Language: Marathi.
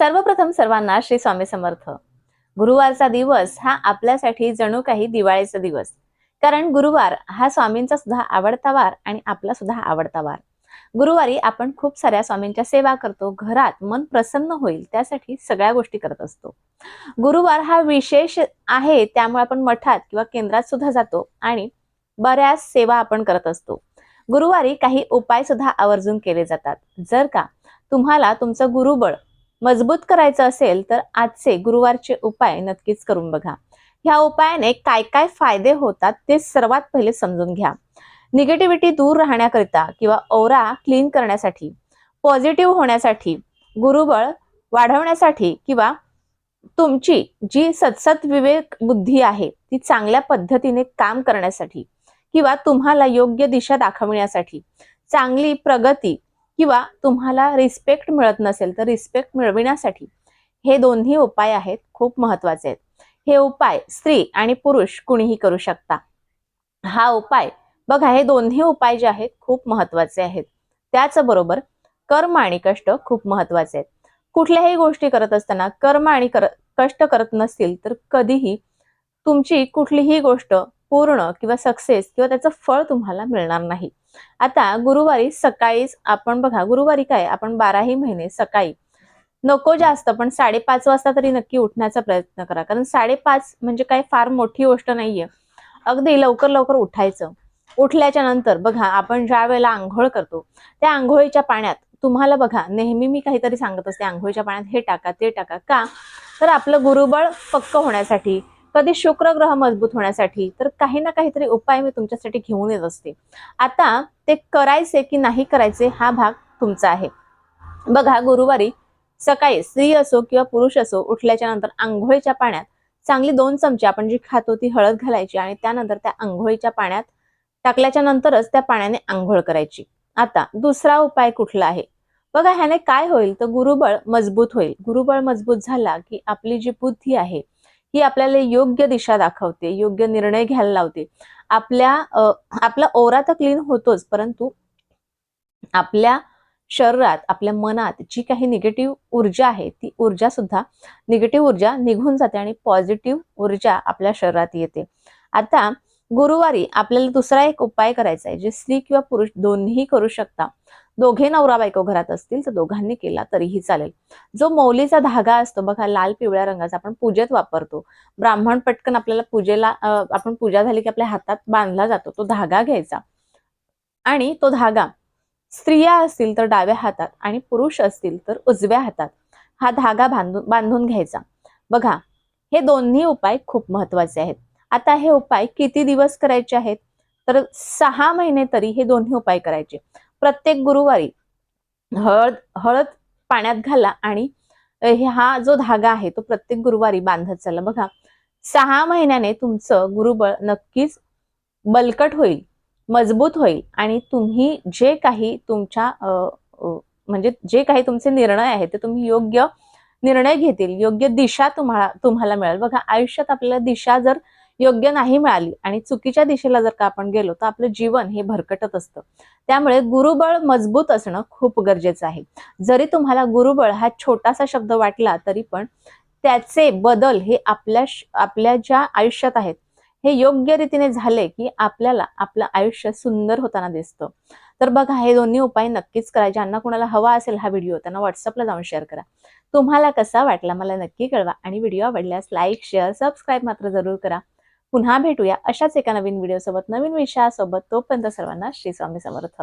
सर्वप्रथम सर्वांना श्री स्वामी समर्थ. गुरुवारचा दिवस हा आपल्यासाठी जणू काही दिवाळीचा दिवस. कारण गुरुवार हा स्वामींचा सुद्धा आवडता वार आणि आपला सुद्धा आवडता वार. गुरुवारी आपण खूप साऱ्या स्वामींच्या सेवा करतो घरात मन प्रसन्न होईल त्यासाठी सगळ्या गोष्टी करत असतो. गुरुवार हा विशेष आहे त्यामुळे आपण मठात किंवा केंद्रात सुद्धा जातो आणि बऱ्याच सेवा आपण करत असतो. गुरुवारी काही उपाय सुद्धा आवर्जून केले जातात. जर का तुम्हाला तुमचं गुरुबळ मजबूत करायचं असेल तर आजचे गुरुवारचे उपाय नक्कीच करून बघा. ह्या उपायाने काय काय फायदे होतात ते सर्वात पहिले समजून घ्या. निगेटिव्हिटी दूर राहण्याकरिता किंवा ओरा क्लीन करण्यासाठी पॉझिटिव्ह होण्यासाठी गुरुबळ वाढवण्यासाठी किंवा तुमची जी सतसत विवेक बुद्धी आहे ती चांगल्या पद्धतीने काम करण्यासाठी किंवा तुम्हाला योग्य दिशा दाखवण्यासाठी चांगली प्रगती किंवा तुम्हाला रिस्पेक्ट मिळत नसेल तर रिस्पेक्ट मिळविण्यासाठी हे दोन्ही उपाय आहेत खूप महत्त्वाचे आहेत. हे उपाय स्त्री आणि पुरुष कुणीही करू शकता. हा उपाय बघा हे दोन्ही उपाय जे आहेत खूप महत्त्वाचे आहेत. त्याचबरोबर कर्म आणि कष्ट खूप महत्त्वाचे आहेत. कुठल्याही गोष्टी करत असताना कर्म आणि कर कष्ट करत नसतील तर कधीही तुमची कुठलीही गोष्ट पूर्ण किंवा सक्सेस किंवा त्याचं फळ तुम्हाला मिळणार नाही. आता गुरुवारी सकाळीच आपण बघा गुरुवारी काय? आपण बाराही महिने सकाळी. नको जास्त पण साडेपाच वाजता तरी नक्की उठण्याचा प्रयत्न करा. कारण साडेपाच म्हणजे काय? फार मोठी गोष्ट नाहीये. अगदी लवकर लवकर उठायचं. उठल्याच्या नंतर बघा आपण ज्या वेळेला आंघोळ करतो त्या आंघोळीच्या पाण्यात तुम्हाला बघा नेहमी मी काहीतरी सांगत असते आंघोळीच्या पाण्यात हे टाका ते टाका का? तर आपलं गुरुबळ पक्क होण्यासाठी कधी शुक्र ग्रह मजबूत होण्यासाठी तर काही ना काहीतरी उपाय मी तुमच्यासाठी घेऊन येत असते. आता ते करायचे की नाही करायचे हा भाग तुमचा आहे. बघा गुरुवारी सकाळी स्त्री असो किंवा पुरुष असो उठल्याच्या नंतर आंघोळीच्या पाण्यात चांगली दोन चमचे आपण जी खातो ती हळद घालायची आणि त्यानंतर त्या आंघोळीच्या पाण्यात टाकल्याच्या नंतरच त्या पाण्याने आंघोळ करायची. आता दुसरा उपाय कुठला आहे? बघा ह्याने काय होईल? तर गुरुबळ मजबूत होईल. गुरुबळ मजबूत झाला की आपली जी बुद्धी आहे ही आपल्याला योग्य दिशा दाखवते योग्य निर्णय घ्यायला लावते. आपल्या आपला ओरा तर क्लीन होतोच परंतु आपल्या शरीरात आपल्या मनात जी काही निगेटिव्ह ऊर्जा आहे ती ऊर्जा सुद्धा निगेटिव्ह ऊर्जा निघून जाते आणि पॉझिटिव्ह ऊर्जा आपल्या शरीरात येते. आता गुरुवारी आपल्याला दुसरा एक उपाय करायचा आहे जे स्त्री किंवा पुरुष दोन्ही करू शकता. दोघे नवरा बायको घरात असतील तर दोघांनी केला तरीही चालेल. जो मौलीचा धागा असतो बघा लाल पिवळ्या रंगाचा आपण पूजेत वापरतो. ब्राह्मण पटकन आपल्याला पूजेला आपण पूजा झाली की आपल्या हातात बांधला जातो तो धागा घ्यायचा. आणि तो धागा स्त्रिया असतील तर डाव्या हातात आणि पुरुष असतील तर उजव्या हातात. हा धागा बांधून बांधून घ्यायचा. बघा हे दोन्ही उपाय खूप महत्त्वाचे आहेत. आता हे उपाय किती दिवस करायचे आहेत? तर सहा महिने तरी हे दोन्ही उपाय करायचे. प्रत्येक गुरुवारी हळद हळद पाण्यात घाला आणि हा जो धागा आहे तो प्रत्येक गुरुवारी बांधत चालला बघा सहा महिन्याने तुमचं गुरुबळ नक्कीच बलकट होईल मजबूत होईल आणि तुम्ही जे काही तुमच्या म्हणजे जे काही तुमचे निर्णय आहेत ते तुम्ही योग्य निर्णय घेतील योग्य दिशा तुम्हाला तुम्हाला मिळेल. बघा आयुष्यात आपल्याला दिशा जर योग्य नाही मिळाली. आणि चुकीच्या दिशेला जर का आपण गेलो तर आपलं जीवन हे भरकटत असतं. त्यामुळे गुरुबळ मजबूत असणं खूप गरजेचं आहे. जरी तुम्हाला गुरुबळ हा छोटासा शब्द वाटला तरी पण त्याचे बदल हे आपल्या आपल्या ज्या आयुष्यात आहेत हे योग्य रीतीने झाले की आपल्याला आपलं आयुष्य सुंदर होताना दिसतं. तर बघा हे दोन्ही उपाय नक्कीच करा. ज्यांना कुणाला हवा असेल हा व्हिडिओ त्यांना व्हॉट्सअपला जाऊन शेअर करा. तुम्हाला कसा वाटला मला नक्की कळवा. आणि व्हिडिओ आवडल्यास लाईक शेअर सबस्क्राईब मात्र जरूर करा. पुन्हा भेटूया अशाच एका नवीन व्हिडिओ सोबत. नवीन विषयासोबत तोपर्यंत सर्वांना श्री स्वामी समर्थ.